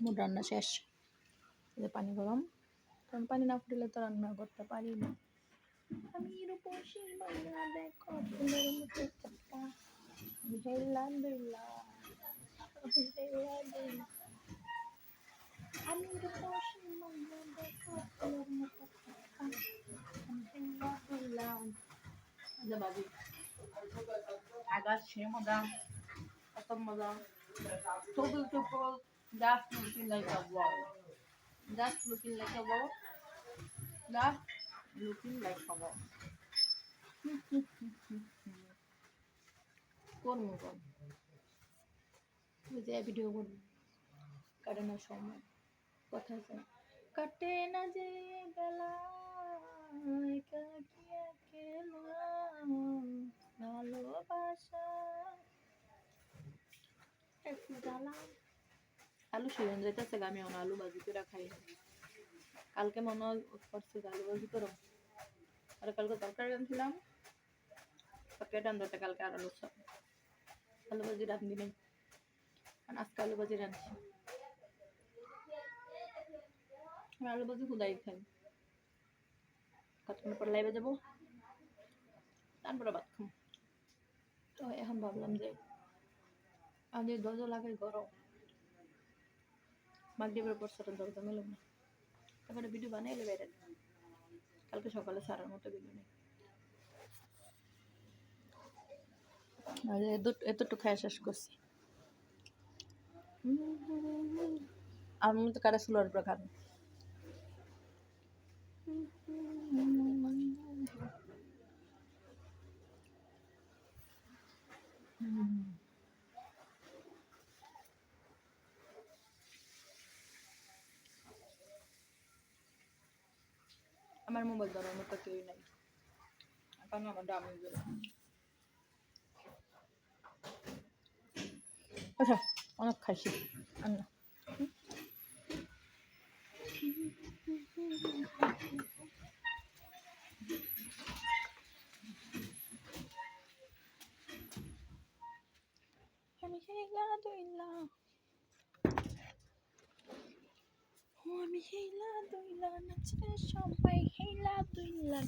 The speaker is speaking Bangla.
মোট রান্না শেষ। পানি গরম। কারণ পানি না ফুটলে তো রান্না করতে পারি না। আমি রূপসী দেখো সে মজা কত মজা beautiful, just looking like a wall. Just looking like a wall. Just looking like a wall. করব কর যে ভিডিও করব কাটানোর সময় কথা আছে না। কাটে না যে বেলা একাকি একেলা ভালোবাসা একটু জ্বালা আলু সিজন যাইতেছে আমি এখন আলু ভাজি করে খাই কালকে মনে করছে আলু ভাজি করো আর কালকে তরকারি আনছিলাম তরকারি রান্নাটা কালকে আর আলু সব আলু ভাজি রান্ধি নেই। আর আজকে আলু ভাজি রাঁধছি। আলু ভাজি খুদাই খাই। কতক্ষণ পর লাইভে যাব, তারপরে ভাত খাম। তো এখন ভাবলাম যে আগে দরজা লাগাই গরম। মাগরিবের পর সেটা দরজা মেলো না। তারপরে ভিডিও বানাইলে বাইরে কালকে সকালে সারার মতো ভিডিও নেই। আর এত- এতটুকু খাই শেষ করছি। আমি তো কারা ছিল উপরে খান আমার মোবাইল ধরার মতো কেউই নাই। এখন আমার দামি গেল। আচ্ছা অনেক খাইছি। আর না। আমি দইলা ও আমি হেলা দুইলা নাচে সবাই হেলা দুইলা